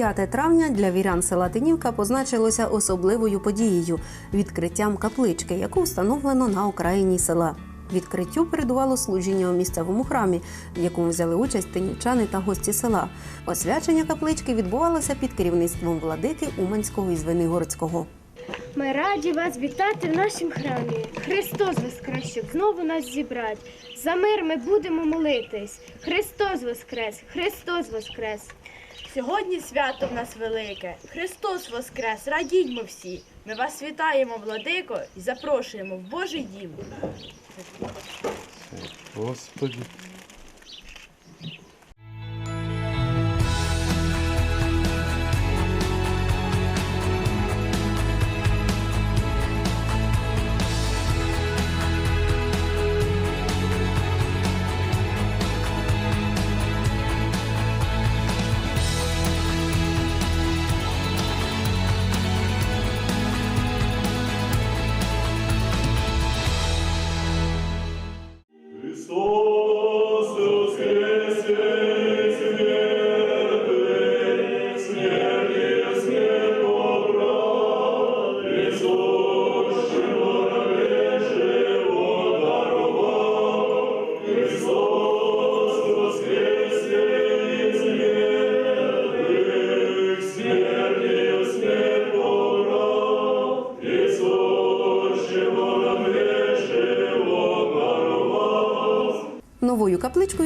5 травня для вірян села Тинівка позначилося особливою подією відкриттям каплички, яку встановлено на окраїні села. Відкриттю передувало служіння у місцевому храмі, в якому взяли участь тинівчани та гості села. Освячення каплички відбувалося під керівництвом владики Уманського і Звенигородського. Ми раді вас вітати в нашому храмі. Христос воскрес, щоб знову нас зібрати. За мир ми будемо молитись. Христос воскрес, Христос воскрес. Сьогодні свято в нас велике. Христос Воскрес, радіймо всі. Ми вас вітаємо, владико, і запрошуємо в Божий дім. Господи.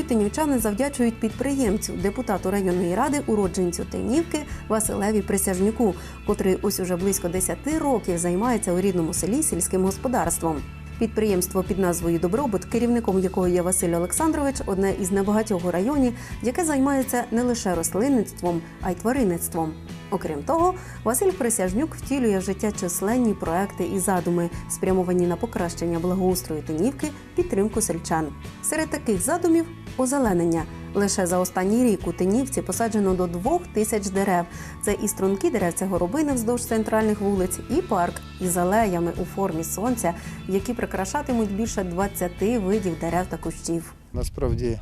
Тинівчани завдячують підприємцю, депутату районної ради, уродженцю Тинівки Василеві Присяжнюку, котрий ось уже близько 10 років займається у рідному селі сільським господарством. Підприємство під назвою Добробут, керівником якого є Василь Олександрович, одне із небагатьох у районі, яке займається не лише рослинництвом, а й тваринництвом. Окрім того, Василь Присяжнюк втілює в життя численні проекти і задуми, спрямовані на покращення благоустрою Тинівки, підтримку сельчан. Серед таких задумів озеленення. Лише за останній рік у Тинівці посаджено до двох тисяч дерев. Це і струнки деревця горобини вздовж центральних вулиць, і парк із алеями у формі сонця, які прикрашатимуть більше 20 видів дерев та кущів. Насправді,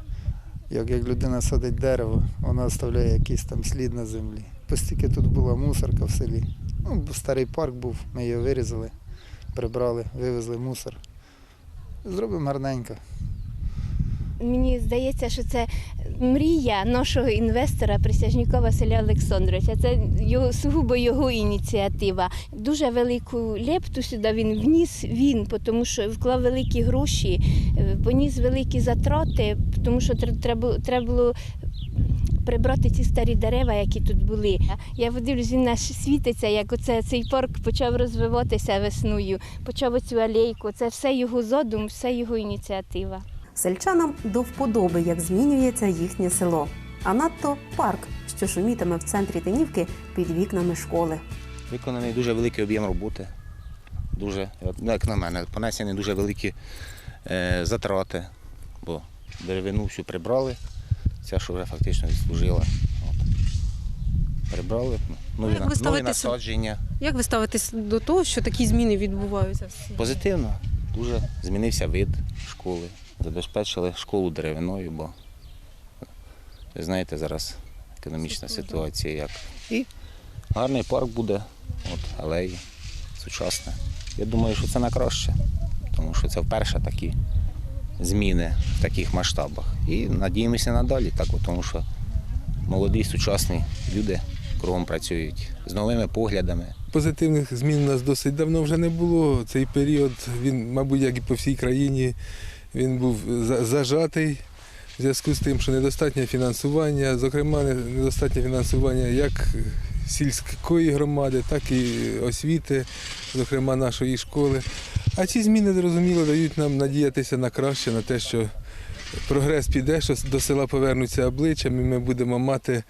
як, як людина садить дерево, вона оставляє якийсь там слід на землі. Постільки тут була мусорка в селі. Ну, старий парк був, ми його вирізали, прибрали, вивезли мусор. Зробимо гарненько. Мені здається, що це мрія нашого інвестора Присяжнюка Василя Олександровича. Це його сугубо його ініціатива. Дуже велику лепту сюди він вніс він, тому що вклав великі гроші, е, поніс великі затрати, тому що треба треба було. Прибрати ці старі дерева, які тут були. Я подивлюсь, він наш світиться, як оце цей парк почав розвиватися весною, почав оцю алейку. Це все його задум, все його ініціатива. Сельчанам до вподоби, як змінюється їхнє село. А надто парк, що шумітиме в центрі Тинівки під вікнами школи. Виконаний дуже великий об'єм роботи. Дуже, ну, як на мене, понесені дуже великі е, затрати, бо деревину всю прибрали, ця, що вже фактично відслужила. Прибрали, нові, як ви нові насадження. Як ви ставитесь до того, що такі зміни відбуваються? Позитивно, дуже змінився вид школи. Забезпечили школу деревиною, бо ви знаєте, зараз економічна ситуація як. І гарний парк буде, от, алеї, сучасне. Я думаю, що це на краще, тому що це вперше такі зміни в таких масштабах. І надіємося надалі, так, тому що молоді, сучасні люди кругом працюють з новими поглядами. Позитивних змін у нас досить давно вже не було. Цей період, він, мабуть, як і по всій країні, він був зажатий в зв'язку з тим, що недостатнє фінансування, зокрема, недостатнє фінансування як сільської громади, так і освіти, зокрема нашої школи. А ці зміни, зрозуміло, дають нам надіятися на краще, на те, що прогрес піде, що до села повернуться обличчям, і ми будемо мати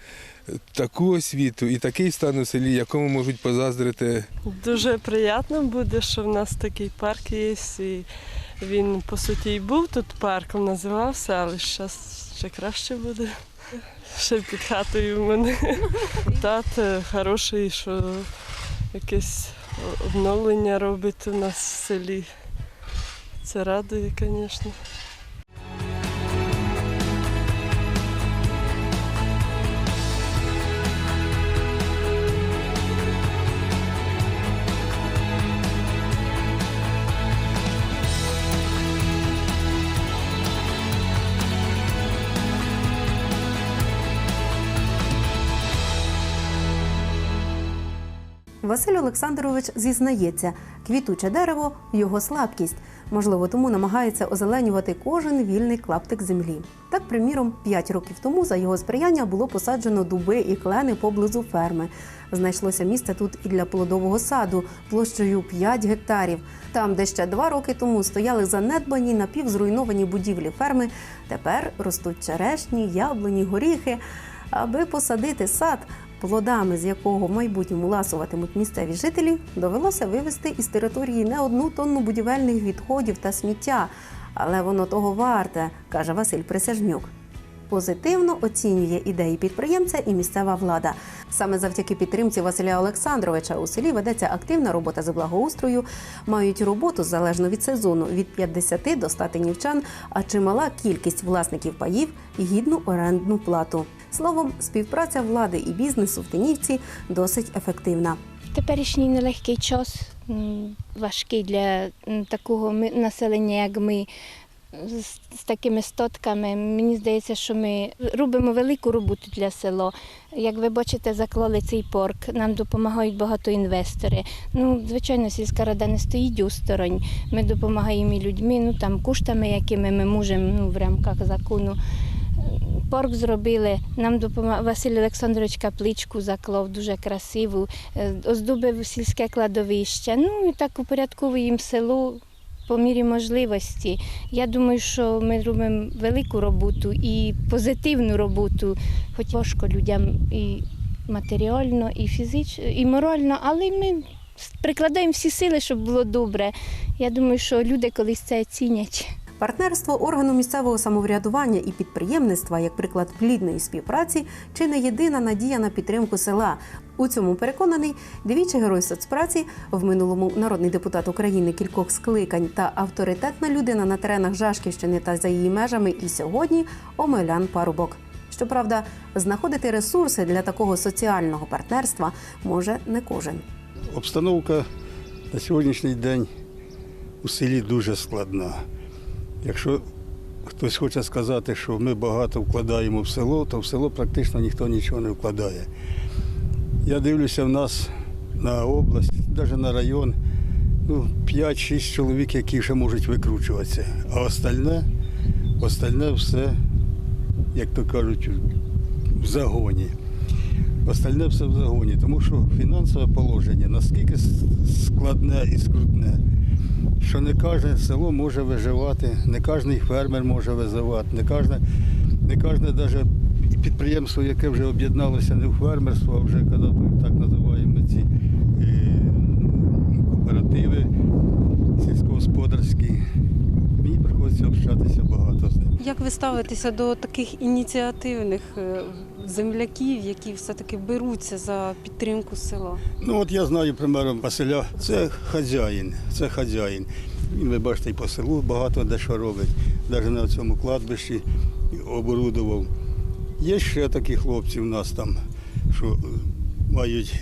таку освіту і такий стан у селі, якому можуть позаздрити Дуже приємно буде, що в нас такий парк є. І він, по суті, і був тут парком, називався, але зараз ще краще буде. Ще під хатою в мене. Тат хороший, що якесь обновлення робить у нас в селі. Це радує, звісно. Василь Олександрович зізнається, квітуче дерево його слабкість. Можливо, тому намагається озеленювати кожен вільний клаптик землі. Так, приміром, 5 років тому за його сприяння було посаджено дуби і клени поблизу ферми. Знайшлося місце тут і для плодового саду площею 5 гектарів. Там, де ще два роки тому стояли занедбані напівзруйновані будівлі ферми, тепер ростуть черешні, яблуні, горіхи. Аби посадити сад, плодами з якого в майбутньому ласуватимуть місцеві жителі, довелося вивезти із території не одну тонну будівельних відходів та сміття. Але воно того варте, каже Василь Присяжнюк. Позитивно оцінює ідеї підприємця і місцева влада. Саме завдяки підтримці Василя Олександровича у селі ведеться активна робота з благоустрою. Мають роботу залежно від сезону від 50 до 100 тинівчан, а чимала кількість власників паїв і гідну орендну плату. Словом, співпраця влади і бізнесу в Тинівці досить ефективна. Теперішній нелегкий час важкий для такого населення, як ми. З, такими стотками, мені здається, що ми робимо велику роботу для села. Як ви бачите, заклали цей парк, нам допомагають багато інвестори. Ну, звичайно, сільська рада не стоїть осторонь. Ми допомагаємо і людьми, ну там коштами, якими ми можемо ну, в рамках закону. Парк зробили. Нам допомагав Василь Олександрович капличку заклав дуже красиву, е, оздобив сільське кладовище. Ну і так упорядковуємо село по мірі можливості. Я думаю, що ми робимо велику роботу і позитивну роботу, хоч важко людям і матеріально, і фізично, і морально, але ми прикладаємо всі сили, щоб було добре. Я думаю, що люди колись це оцінять. Партнерство органу місцевого самоврядування і підприємництва, як приклад плідної співпраці, чи не єдина надія на підтримку села. У цьому переконаний двічі герой соцпраці, в минулому народний депутат України кількох скликань та авторитетна людина на теренах Жашківщини та за її межами. І сьогодні Омелян Парубок. Щоправда, знаходити ресурси для такого соціального партнерства може не кожен. Обстановка на сьогоднішній день у селі дуже складна. Якщо хтось хоче сказати, що ми багато вкладаємо в село, то в село практично ніхто нічого не вкладає. Я дивлюся в нас на область, навіть на район, ну, 5-6 чоловік, які вже можуть викручуватися. А остальне, остальне все, як то кажуть, в загоні. Остальне все в загоні, тому що фінансове положення наскільки складне і скрутне, що не кожне село може виживати, не кожен фермер може виживати, не кожне, не кожне навіть підприємство, яке вже об'єдналося не в фермерство, а вже коли так називаємо ці е, кооперативи сільськогосподарські. Мені приходиться общатися багато з ними. Як ви ставитеся до таких ініціативних е, земляків, які все-таки беруться за підтримку села? Ну от я знаю, примером, Василя, це хазяїн, це хазяїн. Він, ви бачите, і по селу багато де що робить, навіть на цьому кладбищі оборудував. Є ще такі хлопці в нас там, що мають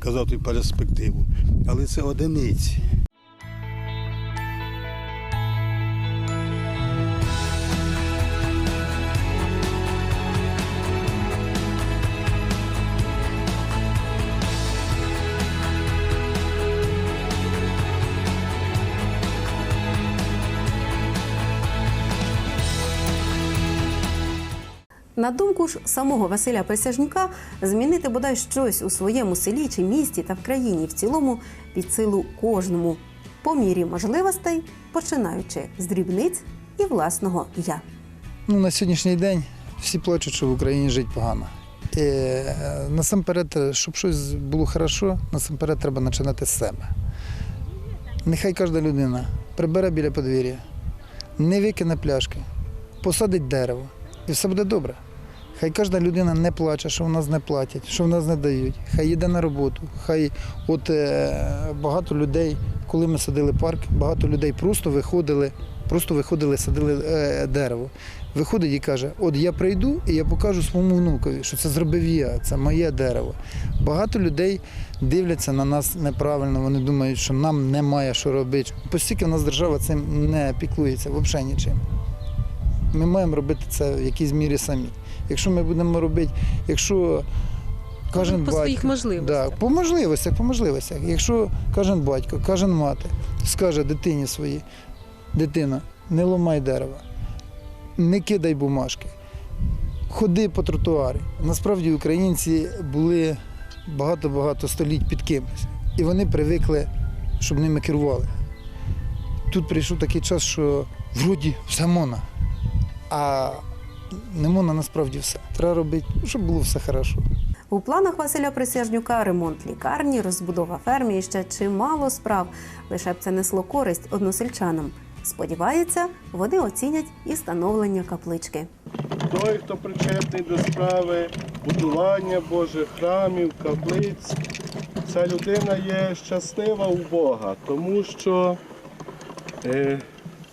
казати перспективу. Але це одиниці. На думку ж самого Василя Присяжнюка, змінити бодай щось у своєму селі чи місті та в країні в цілому під силу кожному по мірі можливостей, починаючи з дрібниць і власного я. Ну, на сьогоднішній день всі плачуть, що в Україні жить погано. І, е, насамперед, щоб щось було хорошо, насамперед треба починати з себе. Нехай кожна людина прибере біля подвір'я, не викине пляшки, посадить дерево, і все буде добре. Хай кожна людина не плаче, що в нас не платять, що в нас не дають. Хай йде на роботу. Хай от е, багато людей, коли ми садили парк, багато людей просто виходили, просто виходили, садили е, дерево. Виходить і каже: От я прийду і я покажу своєму внукові, що це зробив я, це моє дерево. Багато людей дивляться на нас неправильно, вони думають, що нам немає що робити. Постільки в нас держава цим не піклується, взагалі нічим. Ми маємо робити це в якійсь мірі самі. Якщо ми будемо робити, якщо кожен по батько, своїх можливостях. Да, по можливостях, по можливостях. Якщо кожен батько, кожен мати скаже дитині своїй, дитина, не ломай дерева, не кидай бумажки, ходи по тротуарі. Насправді українці були багато-багато століть під кимось. І вони привикли, щоб ними керували. Тут прийшов такий час, що вроді все можна, а не можна насправді все. Треба робити, щоб було все хорошо. У планах Василя Присяжнюка ремонт лікарні, розбудова ферми і ще чимало справ. Лише б це несло користь односельчанам. Сподівається, вони оцінять і встановлення каплички. той, хто причетний до справи будування Божих храмів, каплиць, ця людина є щаслива у Бога, тому що е,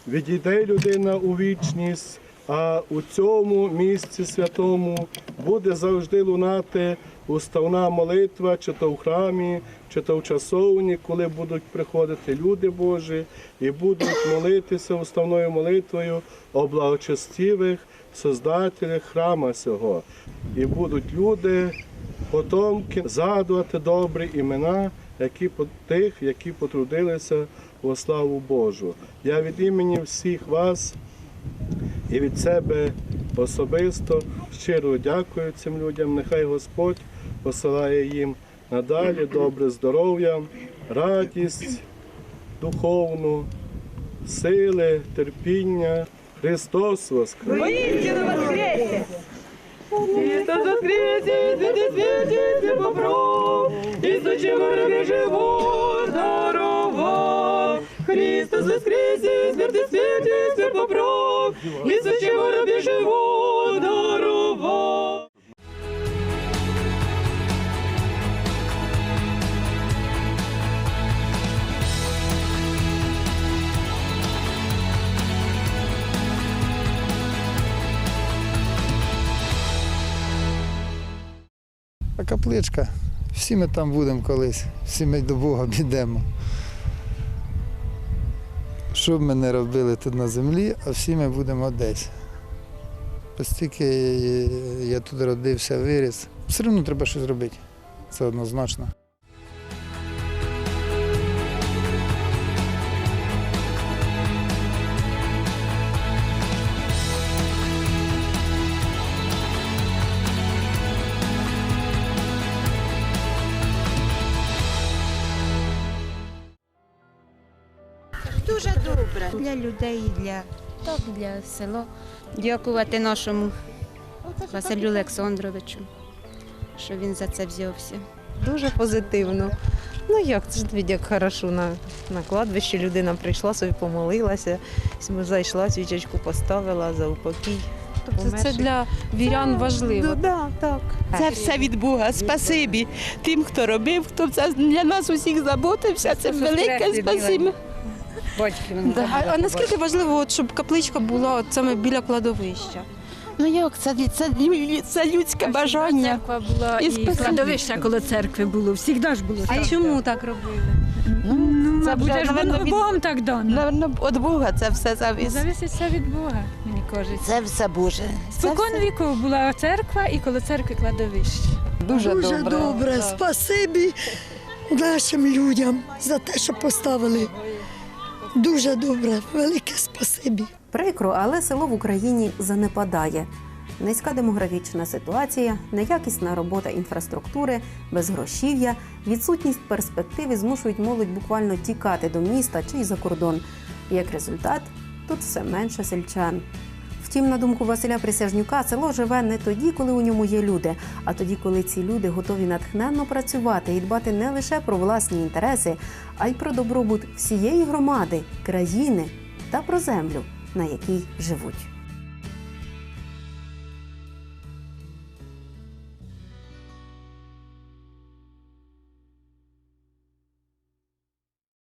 відійде людина у вічність, а у цьому місці святому буде завжди лунати уставна молитва, чи то в храмі, чи то в часовні, коли будуть приходити люди Божі і будуть молитися уставною молитвою о благочестивих создателях храма сього. І будуть люди, потомки, згадувати добрі імена, які тих, які потрудилися во славу Божу. Я від імені всіх вас і від себе особисто щиро дякую цим людям. Нехай Господь посилає їм надалі добре здоров'я, радість духовну, сили, терпіння. Христос Воскрес! Христос воскресе, святый святится попроб, и зачем враги живут здорово. Христос воскресе, святый святится попроб, и зачем враги живут здорово. А капличка, всі ми там будемо колись, всі ми до Бога підемо. Що б ми не робили тут на землі, а всі ми будемо десь. Постільки я тут родився, виріс, все одно треба щось робити. Це однозначно. Добре для людей і для, так, для села. Дякувати нашому Василю Олександровичу, що він за це взявся. Дуже позитивно. Ну як це ж як хорошо на, на кладбище людина прийшла, собі помолилася, зайшла, свічечку поставила за упокій. Тобто це для вірян важливо. Ну, да, так. Це все від Бога. Спасибі тим, хто робив, хто це для нас усіх заботився. Це велике спасибі. Да. А, а наскільки важливо, от, щоб капличка була от саме біля кладовища? Ну як це, це, лю- це людське бажання. Церква була І і, спасибі. кладовище коло церкви було. Всігда ж було. А так. чому так робили? Ну, це Мабуть, вже, напевно, воно від, Богом так дано. напевно, від Бога це все завіс. Зависить все від Бога, мені кажеться. Це все Боже. Спокон все віку була церква і коло церкви кладовище. дуже, добре. Спасибі нашим людям за те, що поставили. Дуже добре, велике спасибі. Прикро, але село в Україні занепадає. Низька демографічна ситуація, неякісна робота інфраструктури, безгрошів'я, відсутність перспективи змушують молодь буквально тікати до міста чи й за кордон. Як результат, тут все менше сельчан. Втім, на думку Василя Присяжнюка, село живе не тоді, коли у ньому є люди, а тоді, коли ці люди готові натхненно працювати і дбати не лише про власні інтереси, а й про добробут всієї громади, країни та про землю, на якій живуть.